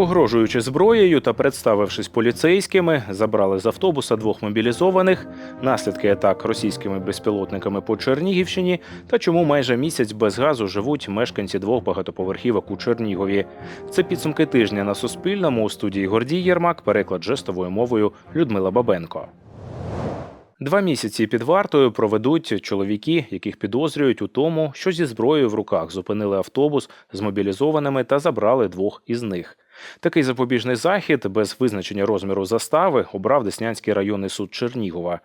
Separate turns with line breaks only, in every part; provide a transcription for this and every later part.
Погрожуючи зброєю та представившись поліцейськими, забрали з автобуса двох мобілізованих, наслідки атак російськими безпілотниками по Чернігівщині та чому майже місяць без газу живуть мешканці двох багатоповерхівок у Чернігові. Це підсумки тижня на Суспільному у студії Гордій Єрмак, переклад жестовою мовою Людмила Бабенко. Два місяці під вартою проведуть чоловіки, яких підозрюють у тому, що зі зброєю в руках зупинили автобус з мобілізованими та забрали двох із них. Такий запобіжний захід без визначення розміру застави обрав Деснянський районний суд Чернігова.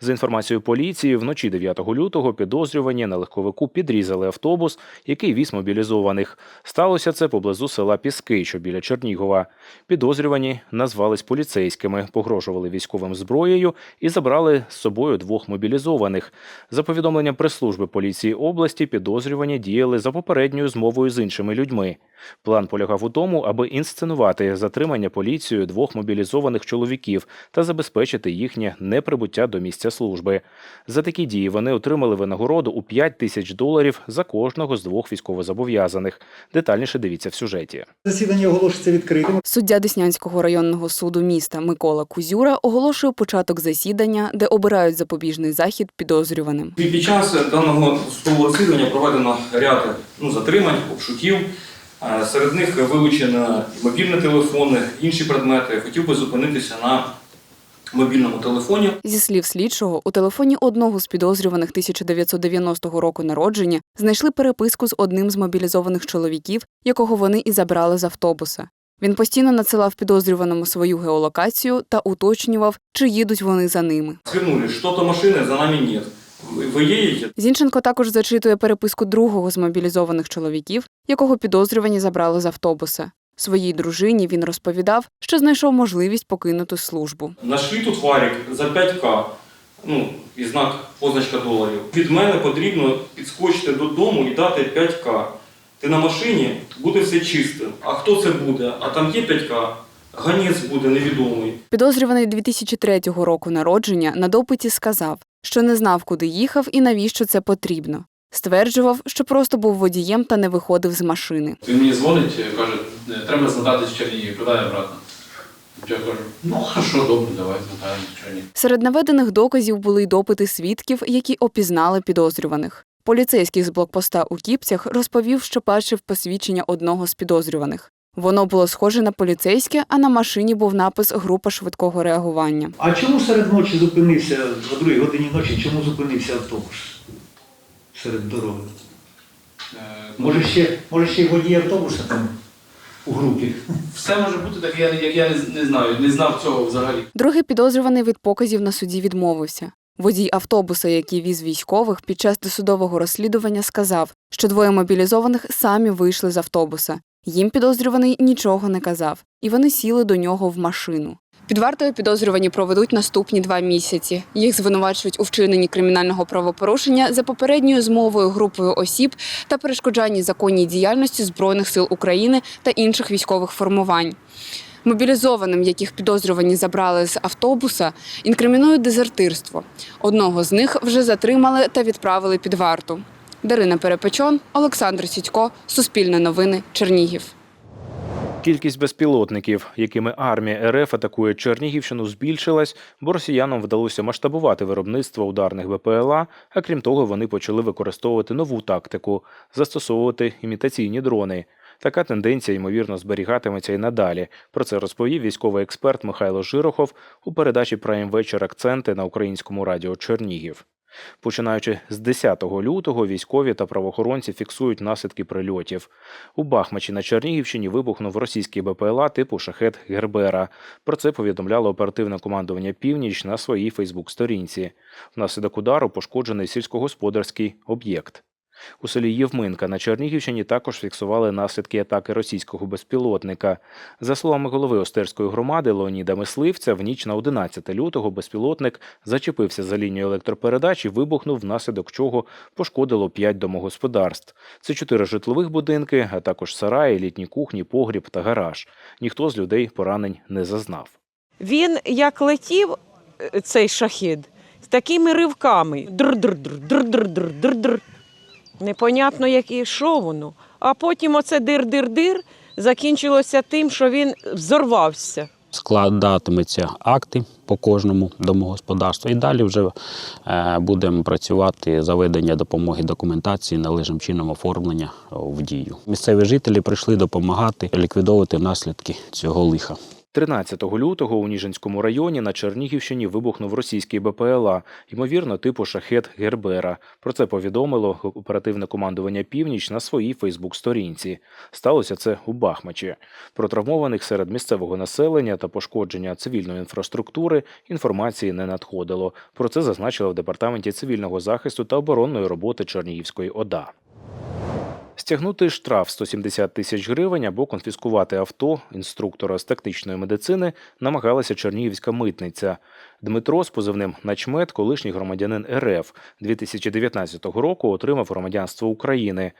За інформацією поліції, вночі 9 лютого підозрювані на легковику підрізали автобус, який віз мобілізованих. Сталося це поблизу села Піски, що біля Чернігова. Підозрювані назвались поліцейськими, погрожували військовим зброєю і забрали з собою двох мобілізованих. За повідомленням прес-служби поліції області, підозрювані діяли за попередньою змовою з іншими людьми. План полягав у тому, аби інсценувати затримання поліцією двох мобілізованих чоловіків та забезпечити їхнє неприбуття до місця служби. За такі дії вони отримали винагороду у 5 тисяч доларів за кожного з двох військовозобов'язаних. Детальніше дивіться в сюжеті.
Засідання оголошується відкритим.
Суддя Деснянського районного суду міста Микола Кузюра оголошує початок засідання, де обирають запобіжний захід підозрюваним.
І Під час даного судового розслідування проведено ряд ну, затримань, обшуків. Серед них вилучено мобільні телефони, інші предмети. Хотів би зупинитися на мобільному телефоні.
Зі слів слідчого, у телефоні одного з підозрюваних 1990 року народження знайшли переписку з одним з мобілізованих чоловіків, якого вони і забрали з автобуса. Він постійно надсилав підозрюваному свою геолокацію та уточнював, чи їдуть вони за ними.
Свернули, що-то машини за нами нет. Ви-?
Зінченко також зачитує переписку другого з мобілізованих чоловіків, якого підозрювані забрали з автобуса. Своїй дружині він розповідав, що знайшов можливість покинути службу.
Нашли тут варік за 5К, ну, і знак позначка доларів. Від мене потрібно підскочити додому і дати 5К. Ти на машині, буде все чисто. А хто це буде? А там є 5К, ганець буде невідомий.
Підозрюваний 2003 року народження на допиті сказав, що не знав, куди їхав і навіщо це потрібно. Стверджував, що просто був водієм та не виходив з машини.
Він мені дзвонить, каже, «Е, треба змотатись в Чернігів, куди я обратно? Я кажу, ну хорошо, добре, давай змотаємо в Чернігів.
Серед наведених доказів були й допити свідків, які опізнали підозрюваних. Поліцейський з блокпоста у Кіпцях розповів, що бачив посвідчення одного з підозрюваних. Воно було схоже на поліцейське, а на машині був напис Група швидкого реагування.
А чому серед ночі зупинився, о другій годині ночі, чому зупинився автобус серед дороги?
Е,
Може ще, може ще й водій автобуса там у групі?
Все може бути таке, я, як я не, не знаю, не знав цього взагалі.
Другий підозрюваний від показів на суді відмовився. Водій автобуса, який віз військових, під час досудового розслідування сказав, що двоє мобілізованих самі вийшли з автобуса. Їм підозрюваний нічого не казав, і вони сіли до нього в машину. Під вартою підозрювані проведуть наступні два місяці. Їх звинувачують у вчиненні кримінального правопорушення за попередньою змовою групою осіб та перешкоджанні законній діяльності Збройних сил України та інших військових формувань. Мобілізованим, яких підозрювані забрали з автобуса, інкримінують дезертирство. Одного з них вже затримали та відправили під варту. Дарина Перепечон, Олександр Сідько, Суспільне новини, Чернігів.
Кількість безпілотників, якими армія РФ атакує Чернігівщину, збільшилась, бо росіянам вдалося масштабувати виробництво ударних БПЛА, а крім того, вони почали використовувати нову тактику застосовувати імітаційні дрони. Така тенденція ймовірно зберігатиметься і надалі. Про це розповів військовий експерт Михайло Жирохов у передачі Прайм вечір акценти на українському радіо Чернігів. Починаючи з 10 лютого, військові та правоохоронці фіксують наслідки прильотів. У Бахмачі на Чернігівщині вибухнув російський БПЛА типу шахет Гербера. Про це повідомляло оперативне командування Північ на своїй Фейсбук-сторінці. Внаслідок удару пошкоджений сільськогосподарський об'єкт. У селі Євминка на Чернігівщині також фіксували наслідки атаки російського безпілотника. За словами голови Остерської громади Леоніда Мисливця, в ніч на 11 лютого безпілотник зачепився за лінію електропередач і вибухнув, внаслідок чого пошкодило 5 домогосподарств. Це чотири житлових будинки, а також сараї, літні кухні, погріб та гараж. Ніхто з людей поранень не зазнав.
Він як летів е, цей шахід з такими ривками. Др-др-др, др-др-др, др-др. Непонятно, яке що воно. А потім оце дир-дир-дир, закінчилося тим, що він взорвався.
складатиметься акти по кожному домогосподарству. І далі вже е, будемо працювати за ведення допомоги документації, належним чином оформлення в дію. Місцеві жителі прийшли допомагати ліквідовувати наслідки цього лиха.
13 лютого у Ніжинському районі на Чернігівщині вибухнув російський БПЛА, ймовірно, типу шахет Гербера. Про це повідомило оперативне командування Північ на своїй Фейсбук-сторінці. Сталося це у Бахмачі. Про травмованих серед місцевого населення та пошкодження цивільної інфраструктури інформації не надходило. Про це зазначили в департаменті цивільного захисту та оборонної роботи Чернігівської ОДА. Стягнути штраф 170 тисяч гривень або конфіскувати авто інструктора з тактичної медицини намагалася чернігівська митниця. Дмитро з позивним начмет, колишній громадянин РФ 2019 року отримав громадянство України.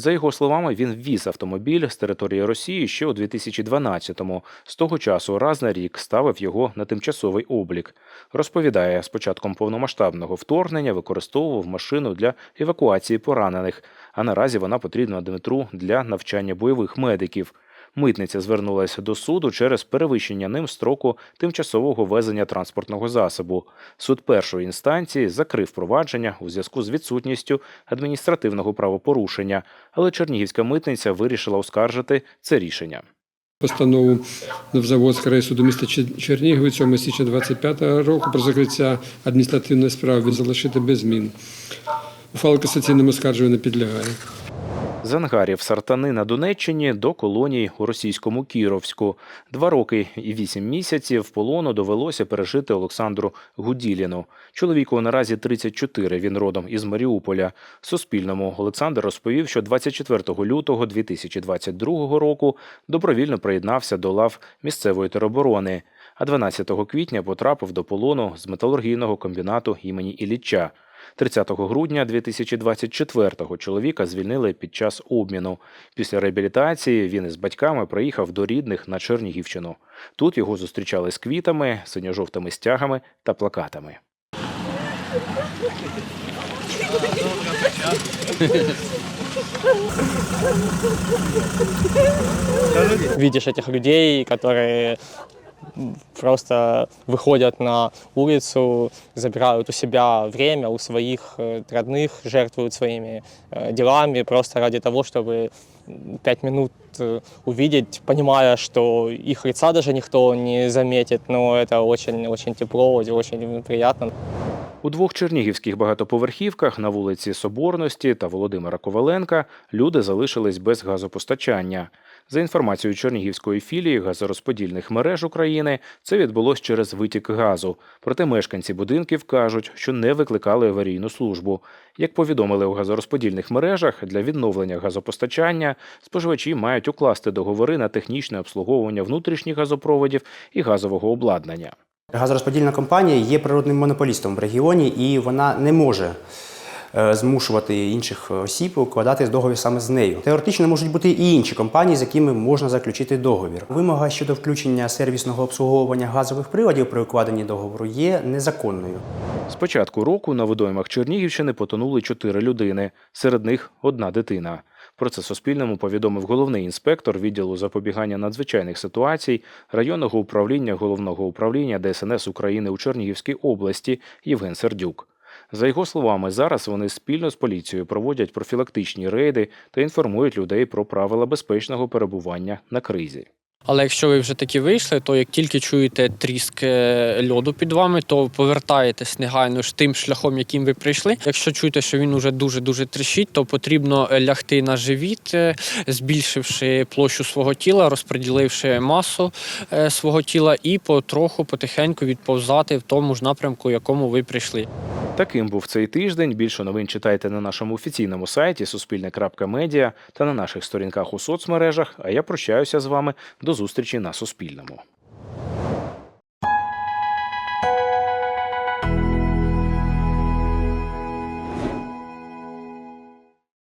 За його словами, він ввіз автомобіль з території Росії ще у 2012-му. З того часу раз на рік ставив його на тимчасовий облік. Розповідає, з початком повномасштабного вторгнення використовував машину для евакуації поранених, а наразі вона потрібна Дмитру для навчання бойових медиків. Митниця звернулася до суду через перевищення ним строку тимчасового везення транспортного засобу. Суд першої інстанції закрив провадження у зв'язку з відсутністю адміністративного правопорушення, але Чернігівська митниця вирішила оскаржити це рішення.
Постанову Новозаводського райсуду міста Чер- Чернігові 7 січня 25 року про закриття адміністративної справи залишити без змін. Ухвала касаційному оскаржуванню не підлягає.
З ангарів Сартани на Донеччині до колонії у російському Кіровську. Два роки і вісім місяців полону довелося пережити Олександру Гуділіну. Чоловіку наразі 34, він родом із Маріуполя. Суспільному Олександр розповів, що 24 лютого 2022 року добровільно приєднався до лав місцевої тероборони, а 12 квітня потрапив до полону з металургійного комбінату імені Ілліча. 30 грудня 2024-го чоловіка звільнили під час обміну. Після реабілітації він із батьками приїхав до рідних на Чернігівщину. Тут його зустрічали з квітами, синьо-жовтими стягами та плакатами.
видишь этих людей, которые просто выходят на улицу, забирают у себя время, у своих э, родных, жертвуют своими э, делами просто ради того, чтобы м, пять минут э, увидеть, понимая, что их лица даже никто не заметит, но это очень-очень тепло, очень приятно.
У двох чернігівських багатоповерхівках на вулиці Соборності та Володимира Коваленка люди залишились без газопостачання. За інформацією Чернігівської філії газорозподільних мереж України, це відбулось через витік газу. Проте мешканці будинків кажуть, що не викликали аварійну службу. Як повідомили у газорозподільних мережах, для відновлення газопостачання споживачі мають укласти договори на технічне обслуговування внутрішніх газопроводів і газового обладнання.
Газорозподільна компанія є природним монополістом в регіоні, і вона не може змушувати інших осіб укладати договір саме з нею. Теоретично можуть бути і інші компанії, з якими можна заключити договір. Вимога щодо включення сервісного обслуговування газових приладів при укладенні договору є незаконною.
З початку року на водоймах Чернігівщини потонули чотири людини, серед них одна дитина. Про це Суспільному повідомив головний інспектор відділу запобігання надзвичайних ситуацій районного управління головного управління ДСНС України у Чернігівській області Євген Сердюк. За його словами, зараз вони спільно з поліцією проводять профілактичні рейди та інформують людей про правила безпечного перебування на кризі.
Але якщо ви вже таки вийшли, то як тільки чуєте тріск е, льоду під вами, то повертаєтесь негайно ж тим шляхом, яким ви прийшли. Якщо чуєте, що він уже дуже дуже тріщить, то потрібно е, лягти на живіт, е, збільшивши площу свого тіла, розподіливши масу свого тіла, і потроху потихеньку відповзати в тому ж напрямку, якому ви прийшли.
Таким був цей тиждень. Більше новин читайте на нашому офіційному сайті суспільне.медіа та на наших сторінках у соцмережах. А я прощаюся з вами до зустрічі на Суспільному.